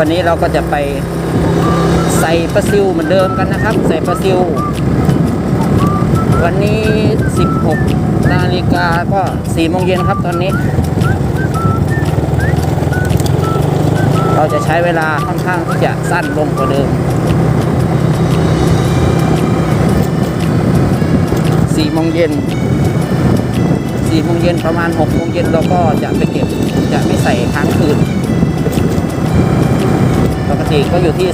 วันนี้เราก็จะไปใส่ปลาซิวเหมือนเดิมกันนะครับ ใส่ปลาซิว วันนี้ 16 นาฬิกาก็4โมงเย็นครับตอนนี้ เราจะใช้เวลาค่อนข้างที่จะสั้นลงกว่าเดิม4โมงเย็น4โมงเย็นประมาณ6โมงเย็นเราก็จะไปเก็บจะไม่ใส่ค้างคืน ปกติก็อยู่ที่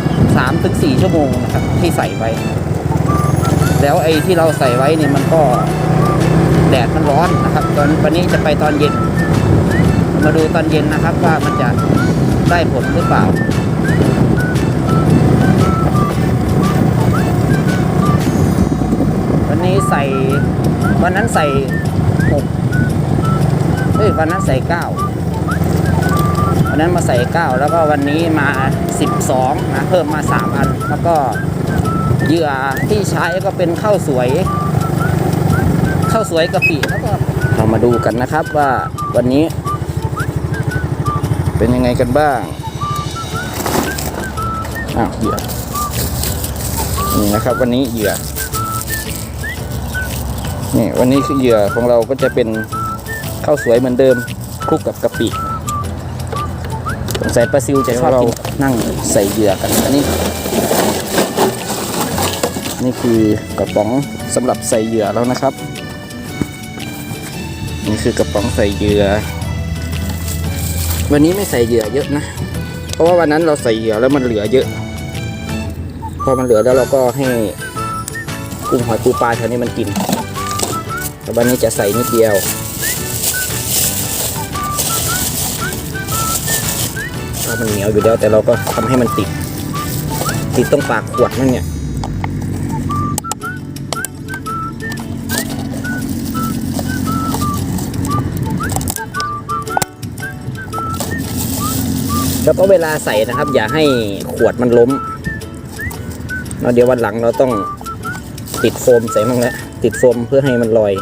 2 3ถึง4ชั่วโมงนะครับที่ใส่ไว้ แล้วไอ้ที่เราใส่ไว้เนี่ยมันก็แดดมันร้อนนะครับ ตอนวันนี้จะไปตอนเย็น มาดูตอนเย็นนะครับว่ามันจะได้ผลหรือเปล่าวันนี้ใส่วันนั้นใส่หกเฮ้ยวันนั้นใส่เก้า วันนั้นมาใส่เก้าแล้วก็วันนี้มาสิบสองนะเพิ่มมาสามอัน แล้วก็เหยื่อที่ใช้ก็เป็นข้าวสวยข้าวสวยกะปิแล้วก็เรามาดูกันนะครับว่าวันนี้ เป็นยังไงกันบ้างอ้าวเหยื่อนี่นะครับวันนี้เหยื่อนี่วันนี้คือเหยื่อของเราก็จะเป็นข้าวสวยเหมือนเดิมคลุกกับกะปิ สงสัยปลาซิวจะชอบกินนั่งใส่เหยื่อกันอันนี้ นี่คือกระป๋องสำหรับใส่เหยื่อแล้วนะครับ นี่คือกระป๋องใส่เหยื่อ วันนี้ไม่ใส่เหยื่อเยอะนะ เพราะว่าวันนั้นเราใส่เหยื่อแล้วมันเหลือเยอะพอมันเหลือแล้วเราก็ให้กุ้งหอยปูปลาแถวนี้มันกินแต่วันนี้จะใส่นิดเดียวะมันเหนียวอยู่แล้ว แต่เราก็ทำให้มันติด ติดตรงปากขวดนั่นเนี่ยแล้วก็เวลาใส่นะครับ อย่าให้ขวดมันล้มแล้วเดี๋ยววันหลังเราต้องติดโฟมใส่มั่งแล้วติดโฟมเพื่อให้มันลอย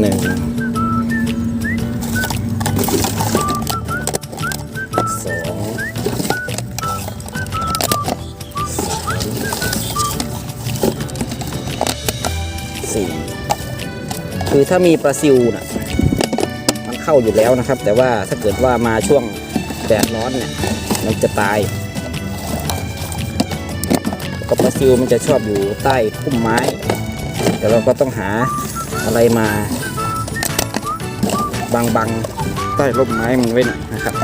หนึ่งสองสี่คือถ้ามีปลาซิวน่ะมันเข้าอยู่แล้วนะครับ แต่ว่าถ้าเกิดว่ามาช่วงแดดร้อนเนี่ยมันจะตายกับปลาซิวมันจะชอบอยู่ใต้พุ่มไม้ แต่เราก็ต้องหาอะไรมา บังๆใต้ร่มไม้มันไว้หน่อยนะครับ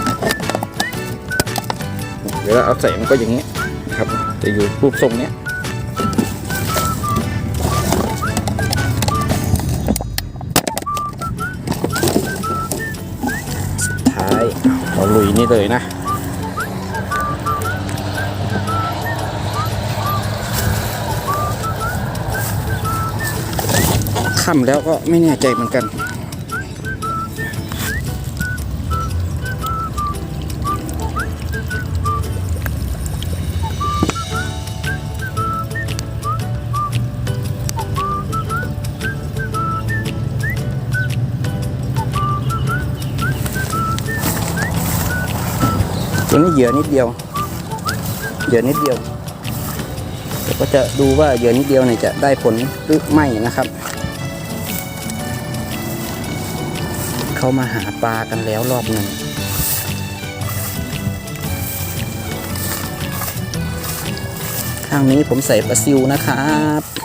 เดี๋ยวเราเอาใส่มันก็อย่างนี้นครับจะอยู่รูปทรงเนี้ยท้ายเราลุยนี่เลยนะค่ำแล้วก็ไม่แน่ใจเหมือนกัน ตัวนี้เหยื่อนิดเดียวเหยื่อนิดเดียวแต่ก็จะดูว่าเหยื่อนิดเดียวเนี่ยจะได้ผลหรือไม่นะครับ เขามาหาปลากันแล้วรอบหนึ่งข้างนี้ผมใส่ปลาซิวนะครับ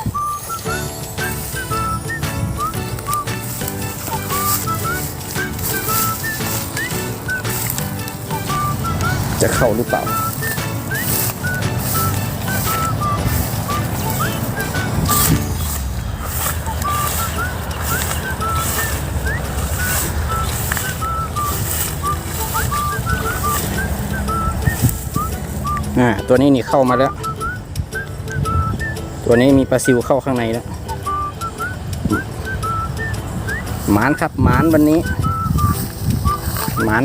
จะเข้าหรือเปล่า อ่า ตัวนี้นี่เข้ามาแล้ว ตัวนี้มีปลาซิวเข้าข้างในแล้วหมานครับหมานวันนี้หมาน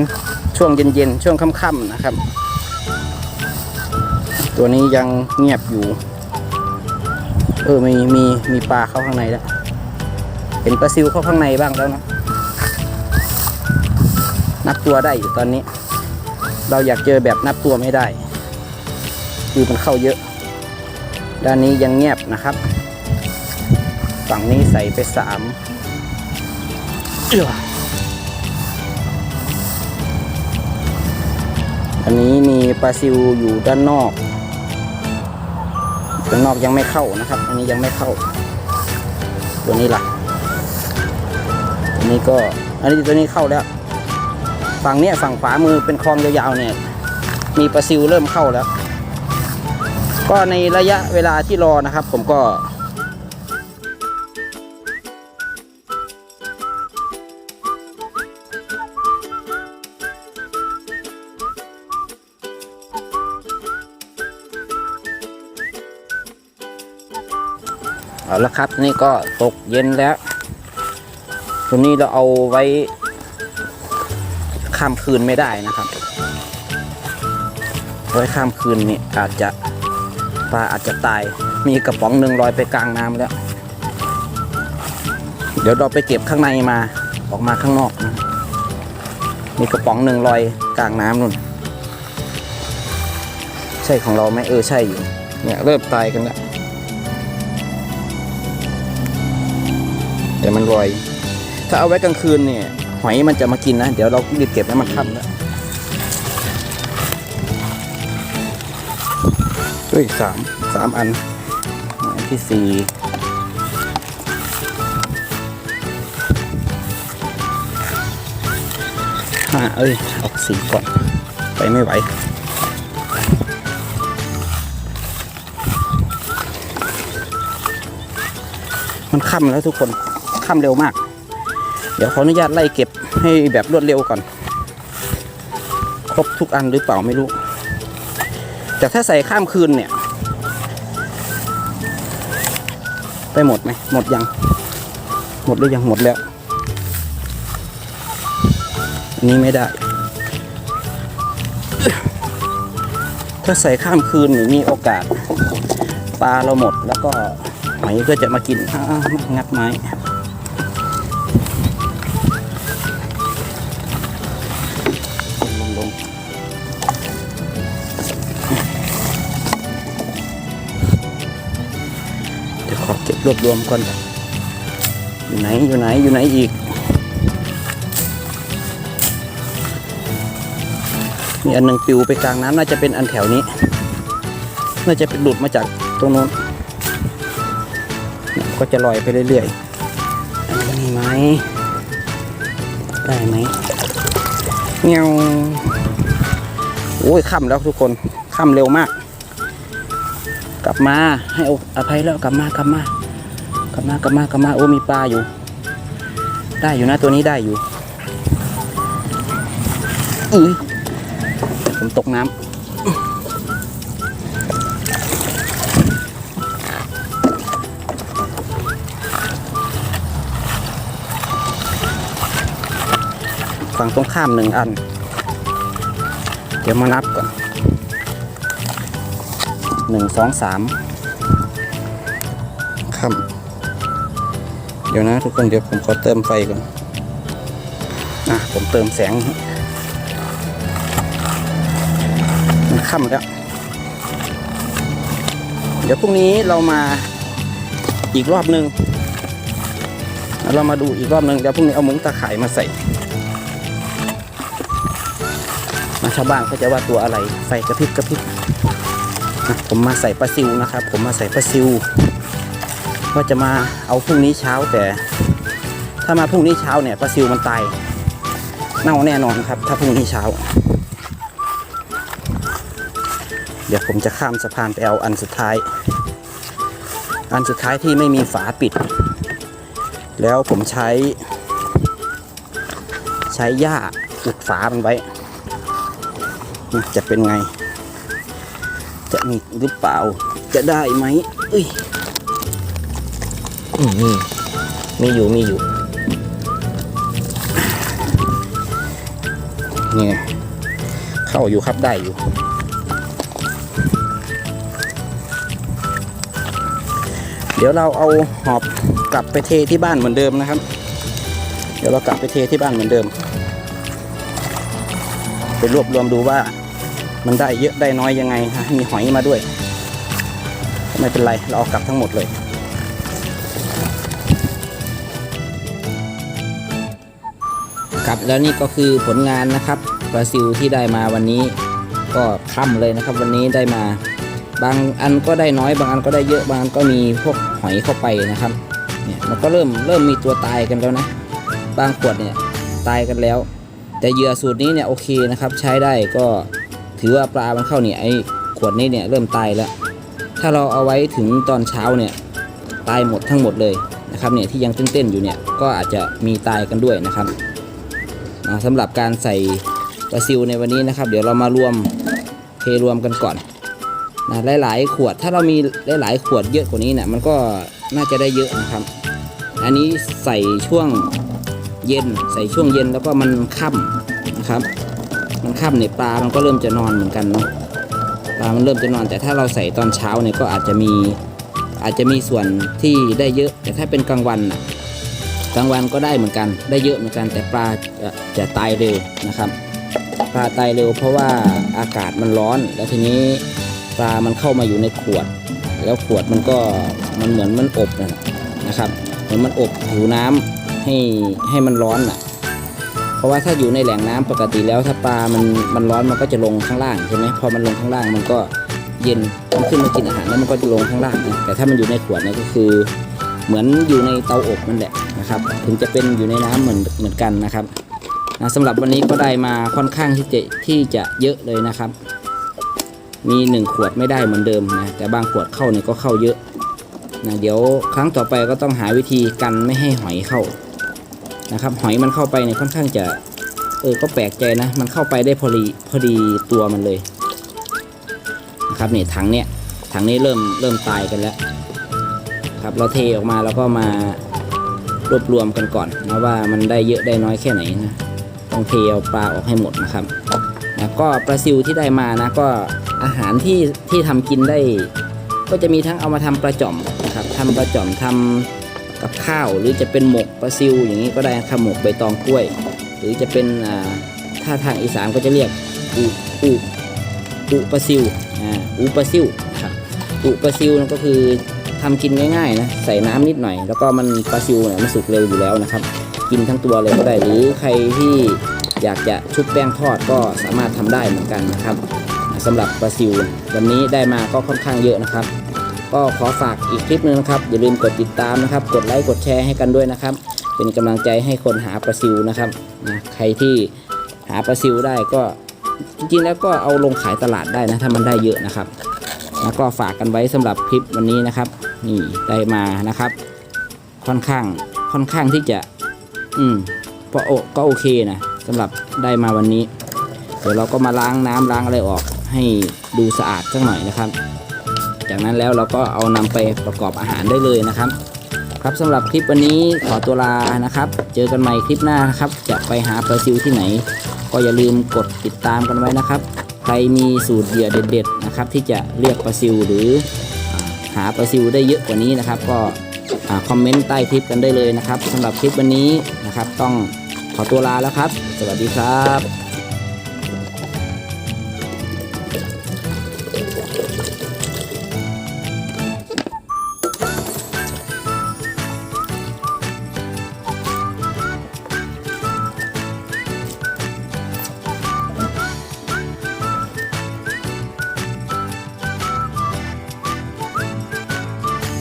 ช่วงเย็นๆ ช่วงค่ำๆนะครับ ตัวนี้ยังเงียบอยู่ เออมีมีมีปลาเข้าข้างในแล้ว เห็นปลาซิวเข้าข้างในบ้างแล้วนะนับตัวได้อยู่ตอนนี้ เราอยากเจอแบบนับตัวไม่ได้คือมันเข้าเยอะ ด้านนี้ยังเงียบนะครับ ฝั่งนี้ใส่ไปสามเออ อันนี้มีปลาซิวอยู่ด้านนอก ด้านนอกยังไม่เข้านะครับ อันนี้ยังไม่เข้า ตัวนี้ล่ะอันนี้ก็ อันนี้ตัวนี้เข้าแล้ว ฝั่งเนี้ยฝั่งขวามือเป็นคลองยาวๆเนี่ย มีปลาซิวเริ่มเข้าแล้ว ก็ในระยะเวลาที่รอนะครับ ผมก็ เอาละครับนี่ก็ตกเย็นแล้ว ตัวนี้เราเอาไว้ข้ามคืนไม่ได้นะครับ ไว้ข้ามคืนนี่อาจจะปลาอาจจะตาย มีกระป๋องหนึ่งลอยไปกลางน้ำแล้ว เดี๋ยวเราไปเก็บข้างในมาออกมาข้างนอกนะมีกระป๋องหนึ่งลอยกลางน้ำนู่น ใช่ของเราไหมเออใช่อยู่ เนี่ยเริ่มตายกันแล้ว แต่มันลอย ถ้าเอาไว้กลางคืนเนี่ยหอยมันจะมากินนะ เดี๋ยวเรารีบเก็บให้มันค่ำแล้วเฮ้ยสามสามอันอันที่สี่ห้าเอ้ยเอาสี่ก่อน ไปไม่ไหวมันค่ำแล้วทุกคน ค่ำเร็วมาก เดี๋ยวขออนุญาตไล่เก็บให้แบบรวดเร็วก่อน ครบทุกอันหรือเปล่าไม่รู้ แต่ถ้าใส่ข้ามคืนเนี่ย ไปหมดไหมหมดยัง หมดหรือยังหมดแล้วอันนี้ไม่ได้ ถ้าใส่ข้ามคืนมีโอกาสปลาเราหมดแล้วก็หอยก็จะมากินงัดไม้ รวบรวมก่อนอยู่ไหนอยู่ไหนอยู่ไหนอีก มีอันหนึ่งปิวไปกลางน้ำน่าจะเป็นอันแถวนี้ น่าจะเป็นหลุดมาจากตรงโน้นก็จะลอยไปเรื่อยๆอันนี้ไหมได้ไหมเงี้ยวโอ้ยค่ำแล้วทุกคนค่ำเร็วมาก กลับมาให้อภัยแล้วกลับมากลับมา กลับมากลับมากลับมาโอ้มีปลาอยู่ ได้อยู่นะตัวนี้ได้อยู่อือผมตกน้ำฝั่งตรงข้ามหนึ่งอัน เดี๋ยวมานับก่อนหนึ่งสองสาม ดี๋ยวนะทุกคนเดี๋ยวผมขอเติมไฟก่อนอะผมเติมแสงมันค่ำแล้ว เดี๋ยวพรุ่งนี้เรามาอีกรอบหนึ่งแล้วเรามาดูอีกรอบหนึ่งเดี๋ยวพรุ่งนี้เอามุ้งตาข่ายมาใส่นะชาวบ้านเขาจะว่าตัวอะไรไฟกระพริบกระพริบนะผมมาใส่ปลาซิวนะครับ ผมมาใส่ปลาซิว ว่าจะมาเอาพรุ่งนี้เช้าแต่ ถ้ามาพรุ่งนี้เช้าเนี่ยปลาซิวมันตายเน่าแน่นอนครับ ถ้าพรุ่งนี้เช้า เดี๋ยวผมจะข้ามสะพานไปเอาอันสุดท้าย อันสุดท้ายที่ไม่มีฝาปิด แล้วผมใช้ ใช้หญ้าอุดฝามันไว้จะเป็นไง จะมีหรือเปล่าจะได้ไหมอ้ย มีมีอยู่มีอยู่ นี่ไงเข้าอยู่ครับได้อยู่ เดี๋ยวเราเอาหอบกลับไปเทที่บ้านเหมือนเดิมนะครับ เดี๋ยวเรากลับไปเทที่บ้านเหมือนเดิม ไปรวบรวมดูว่ามันได้เยอะได้น้อยยังไงฮะมีหอยมาด้วย ไม่เป็นไร เราเอากลับทั้งหมดเลย ครับแล้วนี่ก็คือผลงานนะครับปลาซิวที่ได้มาวันนี้ ก็ค่ำเลยนะครับ วันนี้ได้มา บางอันก็ได้น้อย บางอันก็ได้เยอะบางอันก็มีพวกหอยเข้าไปนะครับเนี่ยมันก็เริ่มเริ่มมีตัวตายกันแล้วนะ บางขวดเนี่ยตายกันแล้ว แต่เหยื่อสูตรนี้เนี่ยโอเคนะครับ ใช้ได้ก็ถือว่าปลามันเข้าเนี่ยไอ้ขวดนี้เนี่ยเริ่มตายแล้ว ถ้าเราเอาไว้ถึงตอนเช้าเนี่ยตายหมดทั้งหมดเลยนะครับเนี่ยที่ยังเต้นๆอยู่เนี่ยก็อาจจะมีตายกันด้วยนะครับ สำหรับการใส่ปลาซิวในวันนี้นะครับ เดี๋ยวเรามารวมเทรวมกันก่อนนะหลายๆ ขวดถ้าเรามีหลายๆขวดเยอะกว่านี้เนี่ยมันก็น่าจะได้เยอะนะครับ อันนี้ใส่ช่วงเย็น ใส่ช่วงเย็นแล้วก็มันค่ำนะครับ มันค่ำเนี่ยปลามันก็เริ่มจะนอนเหมือนกันเนาะปลามันเริ่มจะนอน แต่ถ้าเราใส่ตอนเช้าเนี่ยก็อาจจะมีอาจจะมีส่วนที่ได้เยอะ แต่ถ้าเป็นกลางวันนะ กลางวันก็ได้เหมือนกัน ได้เยอะเหมือนกันแต่ปลาจะจะตายเร็วนะครับ ปลาตายเร็วเพราะว่าอากาศมันร้อน แล้วทีนี้ปลามันเข้ามาอยู่ในขวด แล้วขวดมันก็มันเหมือนมันอบนะครับเหมือนมันอบผิวน้ำให้ให้มันร้อนน่ะ เพราะว่าถ้าอยู่ในแหล่งน้ำปกติแล้วถ้าปลามันมันร้อนมันก็จะลงข้างล่างใช่ไหมพอมันลงข้างล่างมันก็เย็นมันขึ้นมากินอาหารแล้วมันก็จะลงข้างล่าง แต่ถ้ามันอยู่ในขวดนี่ก็คือ เหมือนอยู่ในเตาอบนั่นแหละนะครับ ถึงจะเป็นอยู่ในน้ำเหมือนเหมือนกันนะครับนะสำหรับวันนี้ก็ได้มาค่อนข้างที่จะที่จะเยอะเลยนะครับ มีหนึ่งขวดไม่ได้เหมือนเดิมนะแต่บางขวดเข้าเนี่ยก็เข้าเยอะนะเดี๋ยวครั้งต่อไปก็ต้องหาวิธีกันไม่ให้หอยเข้านะครับ หอยมันเข้าไปเนี่ยค่อนข้างจะเออก็แปลกใจนะ มันเข้าไปได้พอดีพอดีตัวมันเลยนะครับนี่ถังเนี่ยถังนี้เริ่มเริ่มตายกันแล้ว ครับเราเทออกมาแล้วก็มารวบรวมกันก่อนนะว่ามันได้เยอะได้น้อยแค่ไหนนะต้องเทเอาปลาออกให้หมดนะครับนะก็ปลาซิวที่ได้มานะก็อาหารที่ที่ทำกินได้ ก็จะมีทั้งเอามาทำปลาจ่อมนะครับทำปลาจ่อมทำกับข้าวหรือจะเป็นหมกปลาซิวอย่างนี้ก็ได้ครับหมกใบตองกล้วย หรือจะเป็นถ้าทางอีสานก็จะเรียกอุอุอุปลาซิวอ่าอุปลาซิวครับอุปลาซิวนั่นก็คือ ทำกินง่ายๆนะใส่น้ำนิดหน่อย แล้วก็มันปลาซิวเนี่ยมันสุกเร็วอยู่แล้วนะครับ กินทั้งตัวเลยก็ได้หรือใครที่อยากจะชุบแป้งทอดก็สามารถทำได้เหมือนกันนะครับสำหรับปลาซิววันนี้ได้มาก็ค่อนข้างเยอะนะครับ ก็ขอฝากอีกคลิปหนึงนะครับ อย่าลืมกดติดตามนะครับ กดไลค์กดแชร์ให้กันด้วยนะครับ เป็นกำลังใจให้คนหาปลาซิวนะครับนะใครที่หาปลาซิวได้ก็จริงๆแล้วก็เอาลงขายตลาดได้นะถ้ามันได้เยอะนะครับ แล้วก็ฝากกันไว้สำหรับคลิปวันนี้นะครับ นี่ได้มานะครับ ค่อนข้างค่อนข้างที่จะ อืมก็โอก็โอเคนะสำหรับได้มาวันนี้ เดี๋ยวเราก็มาล้างน้ำล้างอะไรออก ให้ดูสะอาดสักหน่อยนะครับ จากนั้นแล้วเราก็เอานำไปประกอบอาหารได้เลยนะครับ ครับสำหรับคลิปวันนี้ขอตัวลานะครับ เจอกันใหม่คลิปหน้านะครับ จะไปหาปลาซิวที่ไหน ก็อย่าลืมกดติดตามกันไว้นะครับ ใครมีสูตรเหยื่อเด็ด ๆ นะครับ ที่จะเรียกปลาซิวหรือ หาปลาซิวได้เยอะกว่านี้นะครับ ก็คอมเมนต์ใต้คลิปกันได้เลยนะครับสำหรับคลิปวันนี้นะครับ ต้องขอตัวลาแล้วครับ สวัสดีครับ